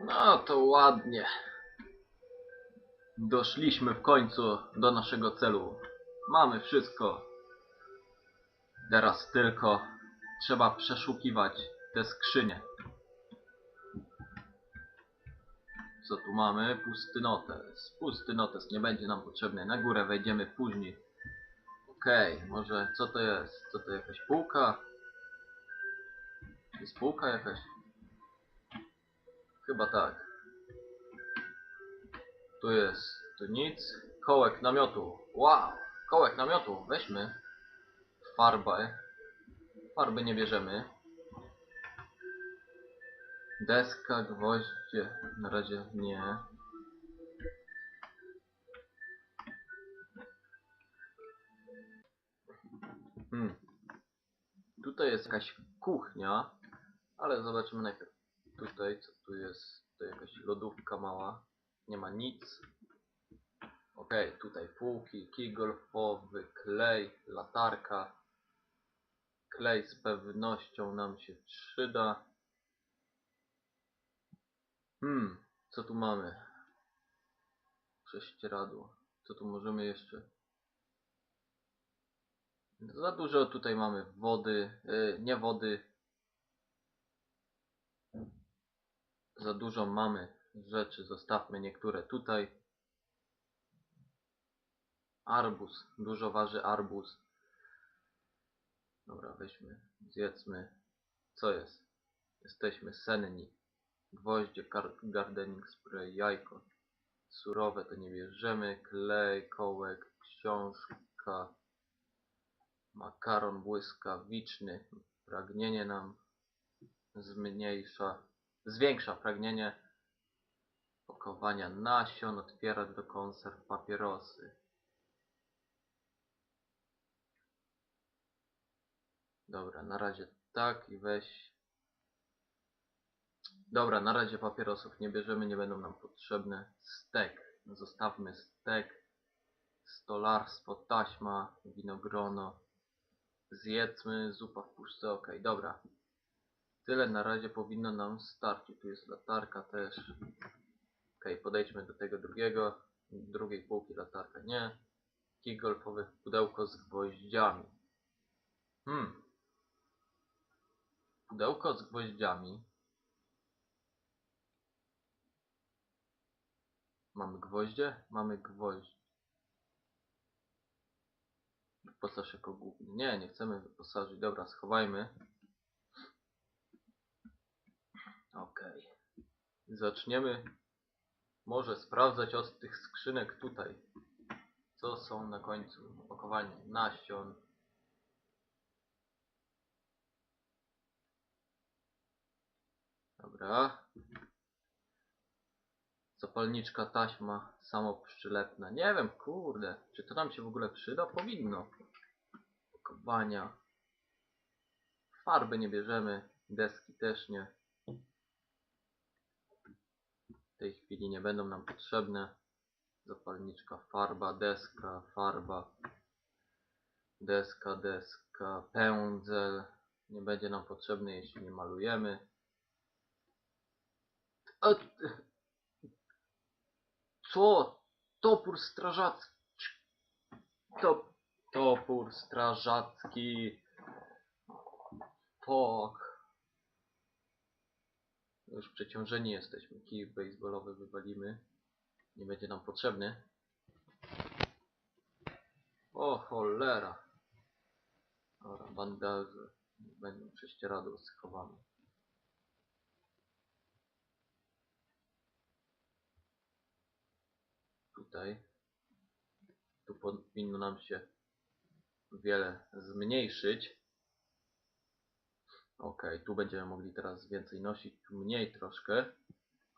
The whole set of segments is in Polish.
No to ładnie. Doszliśmy w końcu do naszego celu. Mamy wszystko. Teraz tylko trzeba przeszukiwać te skrzynie. Co tu mamy? Pusty notes. Pusty notes nie będzie nam potrzebny. Na górę wejdziemy później. Okej, może co to jest? Co to jakaś półka? Jest półka jakaś? Chyba tak. Tu jest, tu nic. Kołek namiotu. Wow! Kołek namiotu. Weźmy. Farbę. Farby nie bierzemy. Deska, gwoździe. Na razie nie. Hmm. Tutaj jest jakaś kuchnia, ale zobaczymy najpierw tutaj, co tu jest. To jakaś lodówka mała. Nie ma nic. Okej, tutaj półki, kij golfowy, klej, latarka. Klej z pewnością nam się przyda. Hmm, co tu mamy? Prześcieradło. Co tu możemy jeszcze? Za dużo tutaj mamy wody, yy, nie wody. Za dużo mamy rzeczy, zostawmy niektóre tutaj. Arbuz, dużo waży arbuz. Dobra, weźmy, zjedzmy. Co jest? Jesteśmy senni. Gwoździe, gardening spray, jajko. Surowe to nie bierzemy. Klej, kołek, książka. Makaron błyskawiczny. Pragnienie nam zmniejsza. Zwiększa pragnienie. Pakowania nasion, otwierać do konserw papierosy. Dobra, na razie tak i weź. Dobra, na razie papierosów nie bierzemy, nie będą nam potrzebne. Stek. Zostawmy stek. Stolarstwo, taśma, winogrono. Zjedzmy, zupa w puszce, ok, dobra. Tyle na razie powinno nam starczyć. Tu jest latarka też. Ok, podejdźmy do tego drugiego. Drugiej półki latarka nie. Kij golfowy pudełko z gwoździami. Hmm. Pudełko z gwoździami. Mamy gwoździe? Mamy gwoźdź. Wyposaż jako główny. Nie, nie chcemy wyposażyć. Dobra, schowajmy. Okej. Zaczniemy może sprawdzać od tych skrzynek tutaj. Co są na końcu? Opakowanie nasion. Dobra. Zapalniczka, taśma, samoprzylepna. Nie wiem, kurde. Czy to nam się w ogóle przyda? Powinno. Opakowania. Farby nie bierzemy. Deski też nie. W tej chwili nie będą nam potrzebne. Zapalniczka, farba, deska, farba. Deska, deska, pędzel. Nie będzie nam potrzebny, jeśli nie malujemy. Co? Topór strażacki. To, topór strażacki. Fuck. Już przeciążeni jesteśmy. Kij baseballowy wywalimy. Nie będzie nam potrzebny. O cholera. Dobra, bandaże. Będą prześcieradło schowamy. Tutaj. Tu powinno nam się wiele zmniejszyć. Ok, tu będziemy mogli teraz więcej nosić, tu mniej troszkę.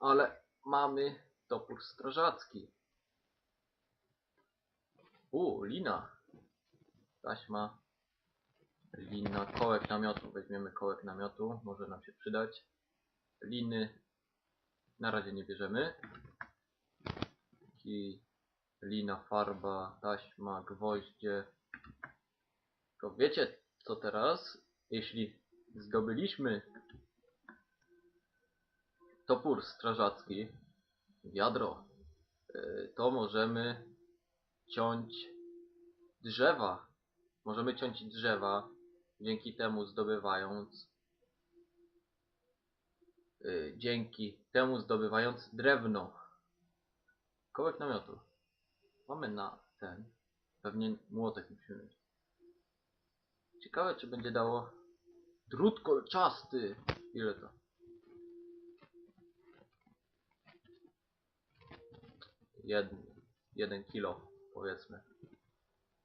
Ale mamy topór strażacki. U, lina. Taśma. Lina, kołek namiotu. Weźmiemy kołek namiotu, może nam się przydać. Liny. Na razie nie bierzemy. Kij, lina, farba, taśma, gwoździe. To wiecie co teraz? Jeśli zdobyliśmy topór strażacki, wiadro, y, to możemy ciąć drzewa. Możemy ciąć drzewa, dzięki temu zdobywając y, dzięki temu zdobywając drewno. Kołek namiotu. Mamy na ten. Pewnie młotek musimy mieć. Ciekawe czy będzie dało drut kolczasty. Ile to? Jeden, jeden kilo powiedzmy.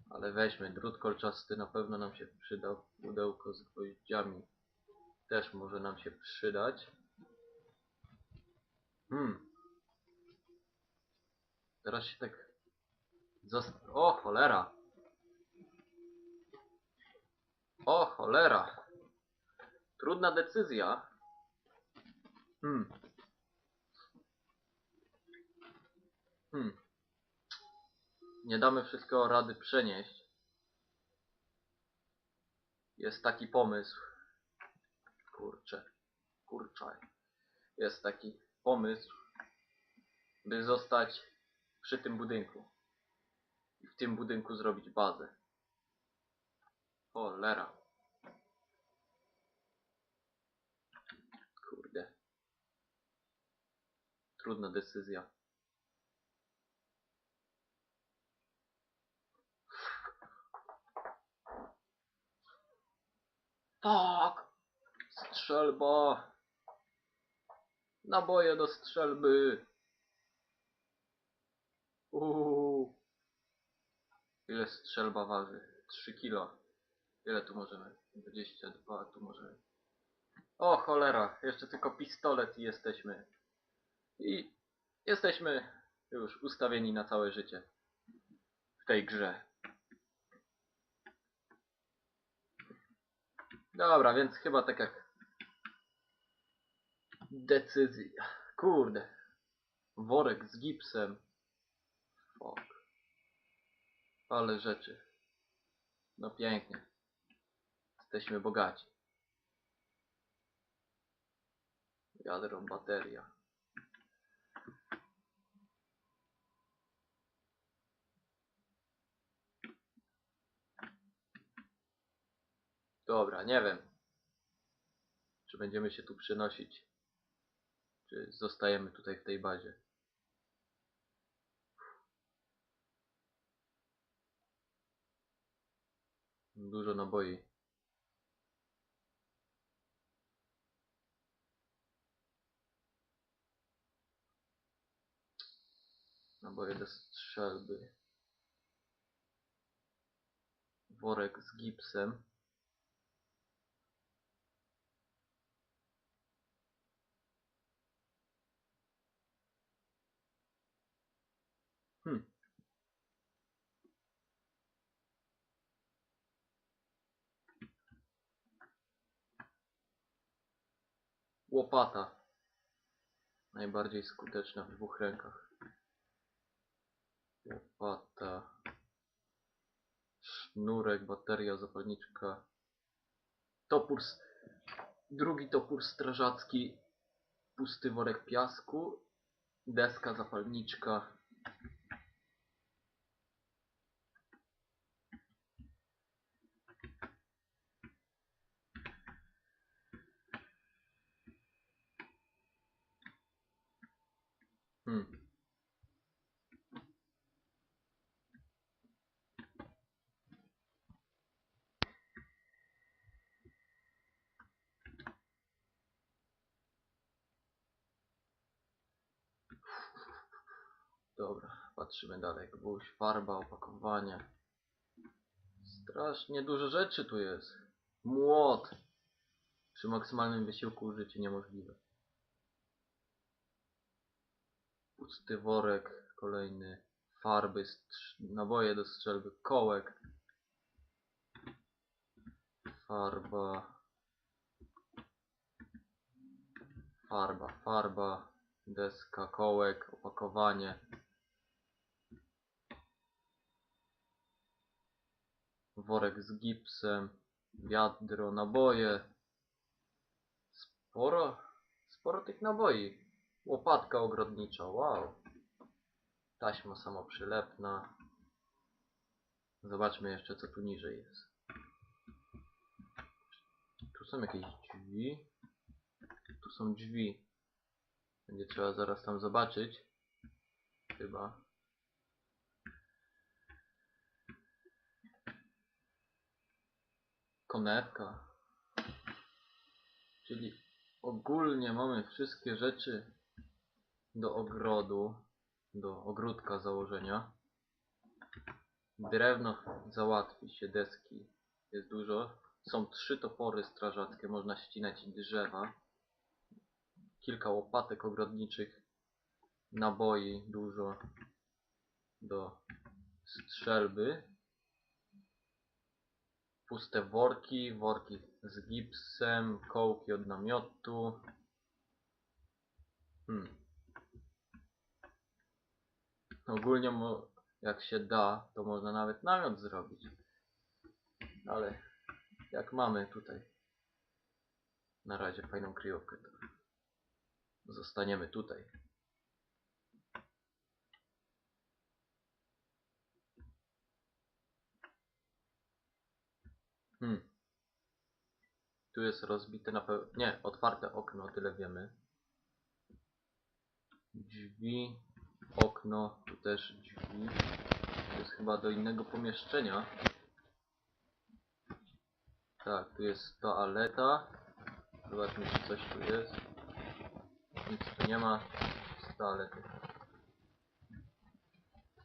Ale weźmy drut kolczasty, na pewno nam się przyda. Pudełko z gwoździami też może nam się przydać. Hmm. Teraz się tak... O cholera! O cholera! Trudna decyzja. Hmm. Hmm. Nie damy wszystkiego rady przenieść. Jest taki pomysł. Kurczę. Kurczaj. Jest taki pomysł, by zostać przy tym budynku. I w tym budynku zrobić bazę. Cholera. Kurde. Trudna decyzja. Tak! Strzelba! Naboje do strzelby! Uuu. Ile strzelba waży? 3 kilo. Ile tu możemy? 22, tu możemy. O cholera, jeszcze tylko pistolet i jesteśmy. I jesteśmy już ustawieni na całe życie. W tej grze. Dobra, więc chyba tak jak decyzja. Kurde. Worek z gipsem. Fuck. Ale rzeczy. No pięknie. Jesteśmy bogaci. Wiadro, bateria. Dobra, nie wiem. Czy będziemy się tu przynosić? Czy zostajemy tutaj w tej bazie? Dużo naboi. Naboje do strzelby. Worek z gipsem. Hmm. Łopata. Najbardziej skuteczna w dwóch rękach. Łopata. Sznurek, bateria, zapalniczka. Topór. Drugi topór strażacki. Pusty worek piasku. Deska, zapalniczka. Hmm. Dobra, patrzymy dalej. Gwóźdź, farba, opakowanie. Strasznie dużo rzeczy tu jest. Młot. Przy maksymalnym wysiłku użycie niemożliwe. Pusty worek, kolejny. Farby, naboje do strzelby, kołek. Farba. Farba, farba, deska, kołek, opakowanie. Worek z gipsem, wiadro, naboje. Sporo, sporo tych naboi. Łopatka ogrodnicza, wow. Taśma samoprzylepna. Zobaczmy jeszcze co tu niżej jest. Tu są jakieś drzwi. Tu są drzwi. Będzie trzeba zaraz tam zobaczyć. Chyba. Konewka. Czyli ogólnie mamy wszystkie rzeczy do ogrodu, do ogródka założenia. Drewno załatwi się, deski jest dużo. Są trzy topory strażackie, można ścinać drzewa. Kilka łopatek ogrodniczych, naboi dużo do strzelby. Puste worki, worki z gipsem, kołki od namiotu. Hmm. Ogólnie jak się da, to można nawet namiot zrobić. Ale jak mamy tutaj na razie fajną kryjówkę, to zostaniemy tutaj. Hmm. Tu jest rozbite na pewno. Nie, otwarte okno, tyle wiemy. Drzwi, okno, tu też drzwi. To jest chyba do innego pomieszczenia. Tak, tu jest toaleta. Zobaczmy, czy coś tu jest. Nic tu nie ma. Z toalety.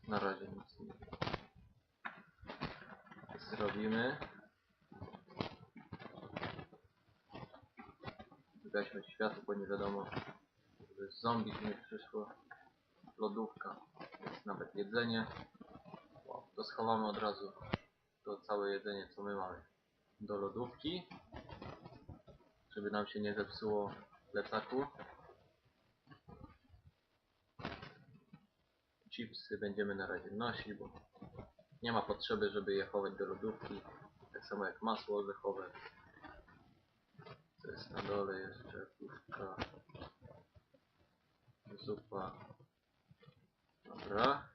Na razie nic nie zrobimy. Wygaśmy światło, nie wiadomo, że zombie nie przyszło. Lodówka, jest nawet jedzenie. To schowamy od razu to całe jedzenie, co my mamy do lodówki, żeby nam się nie zepsuło plecaku. Chipsy będziemy na razie nosić, bo nie ma potrzeby, żeby je chować do lodówki. Tak samo jak masło orzechowe. Jest na dole jeszcze? Puszka. Zupa. Dobra.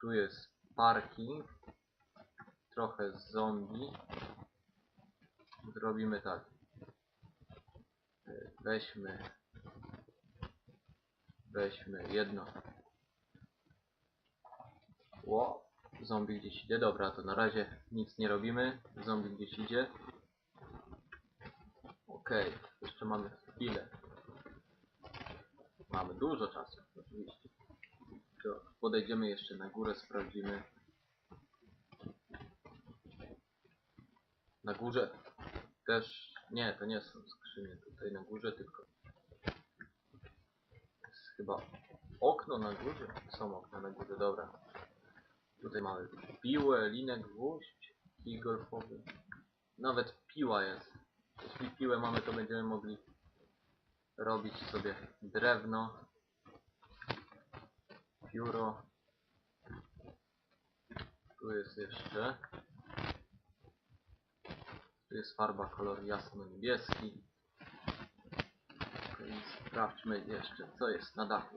Tu jest parking. Trochę zombie. Zrobimy tak. Weźmy. Weźmy jedno. Ło. Zombie gdzieś idzie. Dobra, to na razie nic nie robimy. Zombie gdzieś idzie. Okej, jeszcze mamy chwilę. Mamy dużo czasu, oczywiście. To podejdziemy jeszcze na górę, sprawdzimy. Na górze też... Nie, to nie są skrzynie tutaj na górze, tylko... Jest chyba okno na górze? Są okna na górze, dobra. Tutaj mamy piłę, linę, gwóźdź, kij golfowy. Nawet piła jest. Jeśli piłę mamy, to będziemy mogli robić sobie drewno, pióro. Tu jest jeszcze. Tu jest farba kolor jasno-niebieski. Sprawdźmy jeszcze, co jest na dachu.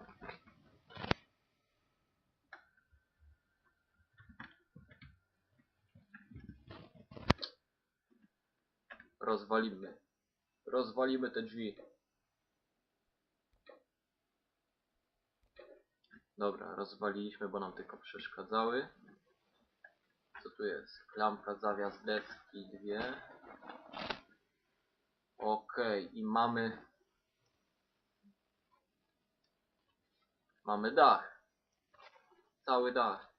Rozwalimy. Rozwalimy te drzwi. Dobra, rozwaliliśmy, bo nam tylko przeszkadzały. Co tu jest? Klamka, zawias, deski, dwie. Okej, i mamy... Mamy dach. Cały dach.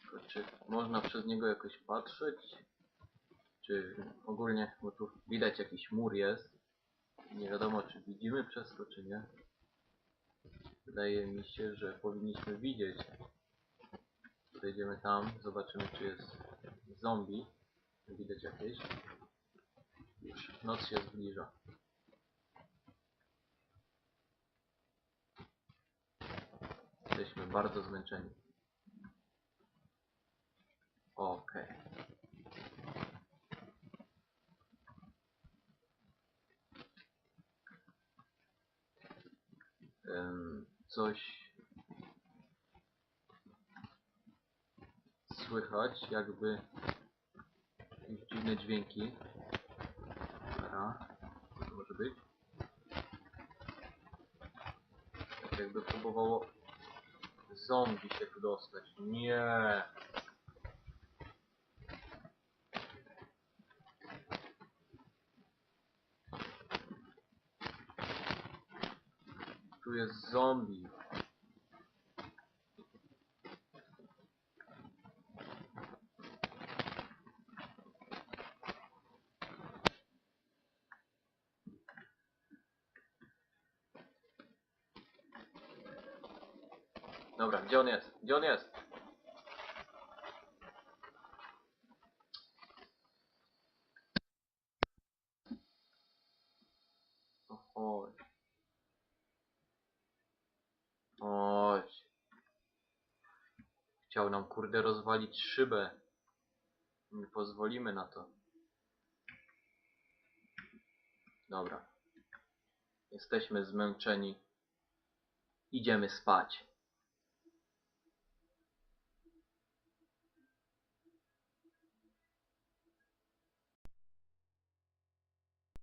Tylko Czy można przez niego jakoś patrzeć? Czy ogólnie, bo tu widać jakiś mur jest. Nie wiadomo czy widzimy przez to, czy nie. Wydaje mi się, że powinniśmy widzieć. Podejdziemy tam, zobaczymy czy jest zombie. Widać jakieś. Już noc się zbliża. Jesteśmy bardzo zmęczeni. OK. Um, coś słychać, jakby dziwne dźwięki. a co to może być? Tak jakby próbowało zombie się tu dostać. Nie. Tu jest zombie. Dobra, gdzie on jest? Gdzie on jest? Chciał nam kurde rozwalić szybę. Nie pozwolimy na to. Dobra. Jesteśmy zmęczeni. Idziemy spać.